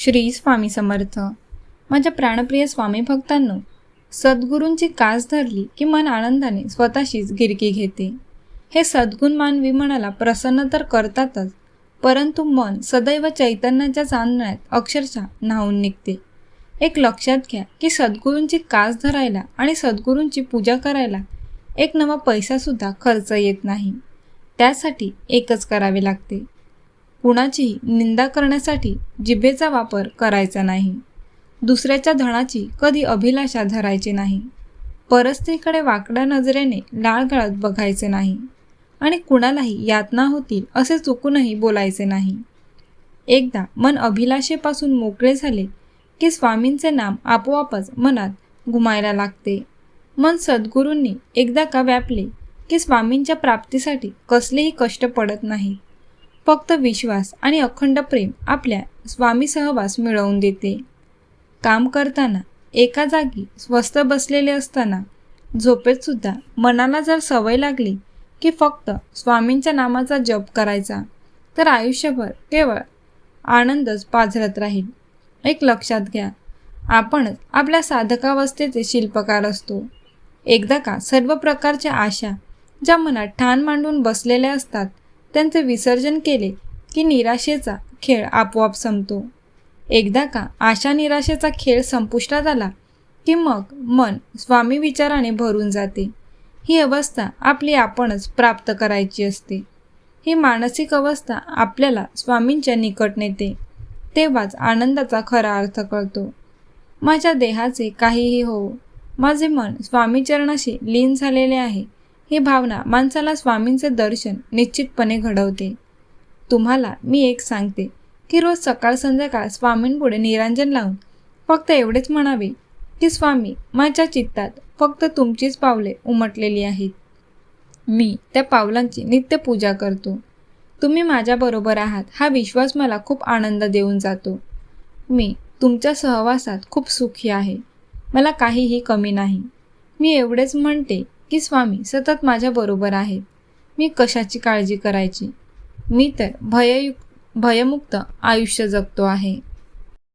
श्री स्वामी समर्थ. माझ्या प्राणप्रिय स्वामी भक्तांनो सद्गुरूंची कास धरली की मन आनंदाने स्वतःशीच गिरकी घेते. हे सद्गुण मानवी मनाला प्रसन्न तर करतातच परंतु मन सदैव चैतन्याच्या चांदण्यात अक्षरशः न्हावून निघते. एक लक्षात घ्या की सद्गुरूंची कास धरायला आणि सद्गुरूंची पूजा करायला एक नवा पैसासुद्धा खर्च येत नाही. त्यासाठी एकच करावे लागते. कुणाचीही निंदा करण्यासाठी जिभेचा वापर करायचा नाही. दुसऱ्याच्या धनाची कधी अभिलाषा धरायची नाही. परस्त्रीकडे वाकड्या नजरेने लाळ गळत बघायचे नाही. आणि कुणालाही यातना होतील असे चुकूनही बोलायचे नाही. एकदा मन अभिलाषेपासून मोकळे झाले की स्वामींचे नाम आपोआपच मनात घुमायला लागते. मन सद्गुरूंनी एकदा का व्यापले की स्वामींच्या प्राप्तीसाठी कसलेही कष्ट पडत नाही. फक्त विश्वास आणि अखंड प्रेम आपल्या स्वामी सहवास मिळवून देते. काम करताना एका जागी स्वस्थ बसलेले असताना झोपेत सुद्धा मनाला जर सवय लागली की फक्त स्वामींच्या नामाचा जप करायचा तर आयुष्यभर केवळ आनंदच पाझरत राहील. एक लक्षात घ्या आपणच आपल्या साधकावस्थेचे शिल्पकार असतो. एकदा का सर्व प्रकारच्या आशा ज्या मनात ठाण मांडून बसलेल्या असतात त्यांचे विसर्जन केले की निराशेचा खेळ आपोआप संपतो. एकदा का आशा निराशेचा खेळ संपुष्टात आला की मग मन स्वामी विचाराने भरून जाते. ही अवस्था आपली आपणच प्राप्त करायची असते. ही मानसिक अवस्था आपल्याला स्वामींच्या निकट नेते. तेव्हाच आनंदाचा खरा अर्थ कळतो. माझ्या देहाचे काहीही हो माझे मन स्वामीचरणाशी लीन झालेले आहे. ही भावना माणसाला स्वामींचे दर्शन निश्चितपणे घडवते. तुम्हाला मी एक सांगते की रोज सकाळ संध्याकाळ स्वामींपुढे निरांजन लावून फक्त एवढेच म्हणावे की स्वामी माझ्या चित्तात फक्त तुमचीच पावले उमटलेली आहेत. मी त्या पावलांची नित्य पूजा करतो. तुम्ही माझ्याबरोबर आहात हा विश्वास मला खूप आनंद देऊन जातो. मी तुमच्या सहवासात खूप सुखी आहे. मला काहीही कमी नाही. मी एवढेच म्हणते की स्वामी सतत माझ्याबरोबर आहेत मी कशाची काळजी करायची? मी तर भययुक्त भयमुक्त आयुष्य जगतो आहे.